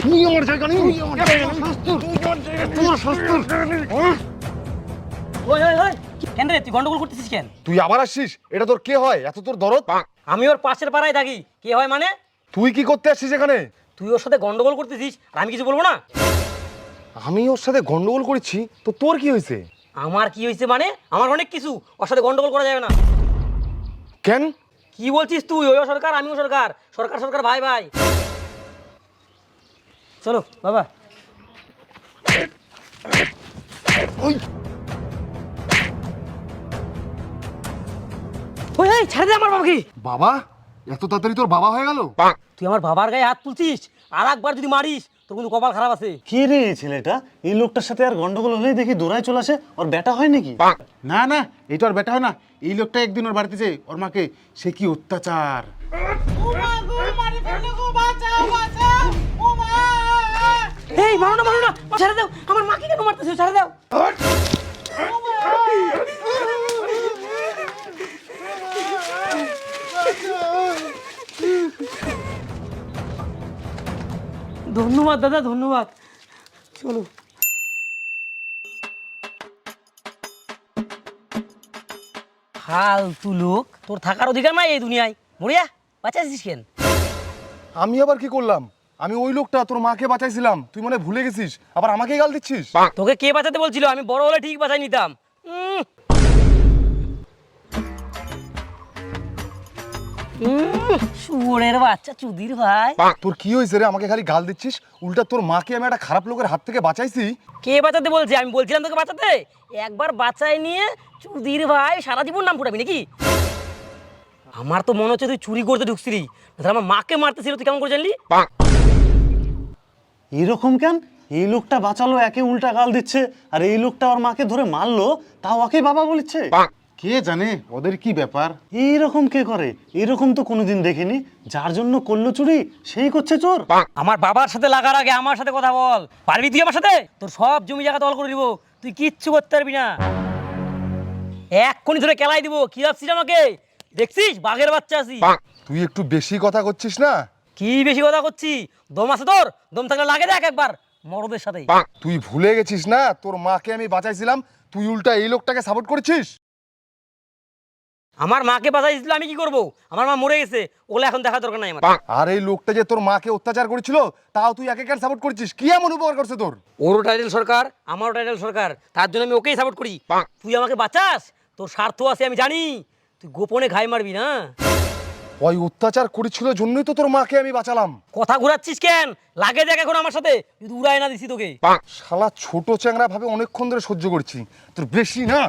তুই আমার জায়গা নেই। আমার জায়গা তোমার শাস্তি হ্যাঁ? ওই ওই ওই। কেন রে তুই গন্ডগোল করতেছিস কেন? তুই আবার আসছিস এটা তোর কে হয়? এত তোর দরদ? আমি ওর পাশের পাড়ায় থাকি। কে হয় মানে? তুই কি করতে আসছিস এখানে? তুই ওর সাথে গন্ডগোল করতেছিস আর আমি কিছু বলব না? আমি ওর সাথে গন্ডগোল করেছি তো তোর কি হয়েছে? আমার কি হয়েছে মানে? আমার অনেক কিছু। ওর সাথে গন্ডগোল করা যাবে না। কেন? কি বলছিস তুই? ওইও সরকার আমিও সরকার সরকার সরকার ভাই ভাই। চলো বাবা। ওই। ওই এই ছেড়ে দে আমার বাবাকে। বাবা এত তাড়াতাড়ি তোর বাবা হয়ে গেল? তুই আমার বাবার গায়ে হাত তুলছিস আর একবার যদি মারিস তোর কিন্তু কপাল খারাপ আছে। কে রে এই ছেলেটা? এই লোকটার সাথে আর গন্ডগোল হলেই দেখি দৌড়ায় চলে আসে ওর বেটা হয় নাকি? না না এটা ওর বেটা হয় না। এই লোকটা একদিন ওর বাড়িতে যায় ওর মাকে সে কি অত্যাচার? এই মারো না মারো না। ছেড়ে দাও। আমার মাকে কেন মারতেছো? ছেড়ে দাও। ধন্যবাদ দাদা ধন্যবাদ। চলো। ফালতু লোক তোর থাকার অধিকার নাই এই দুনিয়ায়। মরিয়া বাঁচাছিস কেন? আমি আবার কি করলাম? আমি ওই লোকটা তোর মাকে বাঁচাইছিলাম। তুই মনে ভুলে গেছিস আবার আমাকেই গাল দিচ্ছিস? তোকে কে বাঁচাতে বলছিল? আমি বড় হলে ঠিক বাঁচাই নিতাম। শুয়োরের বাচ্চা চুদির ভাই। তোর কি হয়েছে রে? আমাকে খালি গাল দিচ্ছিস? উল্টা তোর মাকে আমি একটা খারাপ লোকের হাত থেকে বাঁচাইছি? কে বাঁচাতে বলছে? আমি বলছিলাম তোকে বাঁচাতে। একবার বাঁচাই নিয়ে চুদির ভাই সারা জীবন নাম ফুটাবি নাকি? আমার তো মনে হচ্ছে তুই চুরি করতে ঢুকছিলি। তাহলে আমার মাকে মারতেছিল তুই কেমন করে জানলি? এরকম কেন? এই লোকটা বাঁচালো একে উল্টা গাল দিচ্ছে আর এই লোকটা ওর মাকে ধরে মারলো তাও ওকে বাবা বলছে। কে জানে ওদের কি ব্যাপার? এইরকম কে করে? এরকম তো কোনোদিন দেখিনি। যার জন্য করল চুরি সেই করছে চোর। আমার বাবার সাথে লাগার আগে আমার সাথে কথা বল। পারবি তুই আমার সাথে? তোর সব জমি জায়গা দল করে দিব। তুই কিচ্ছু করতে পারবি না। এক কোনি ধরে কেলাই দিব। কি ভাবছিস আমাকে? দেখছিস? বাঘের বাচ্চা আছি। তুই একটু বেশি কথা করছিস না? কি বেশি কথা করছি? দম আছে তোর? দম থাকলে লাগে দেখ একবার মরদের সাথে তুই ভুলে গেছিস না? তোর মাকে আমি বাঁচাইছিলাম তুই উল্টা এই লোকটাকে সাপোর্ট করেছিস? আমার মাকে বাঁচাইছিল আমি কি করব? আমার মা মরে গেছে ওগুলো এখন দেখা দরকার নাই আমার। আর এই লোকটা যে তোর মাকে অত্যাচার করেছিল তাও তুই একে কেন সাপোর্ট করেছিস? কি এমন উপকার করছে তোর? ওরও টাইটেল সরকার আমারও টাইটেল সরকার তার জন্য আমি ওকেই সাপোর্ট করি। তুই আমাকে বাঁচাস? তোর স্বার্থ আছে আমি জানি। তুই গোপনে ঘাই মারবি না? ওই অত্যাচার করেছিল জন্যই তো তোর মাকে আমি বাঁচালাম। কথা ঘুরাচ্ছিস কেন? লাগে দেখ এখন আমার সাথে। যদি উড়াই না দিছি তোকে। শালা ছোট চ্যাংরা ভাবে অনেকক্ষণ ধরে সহ্য করছি। তোর বেশি না।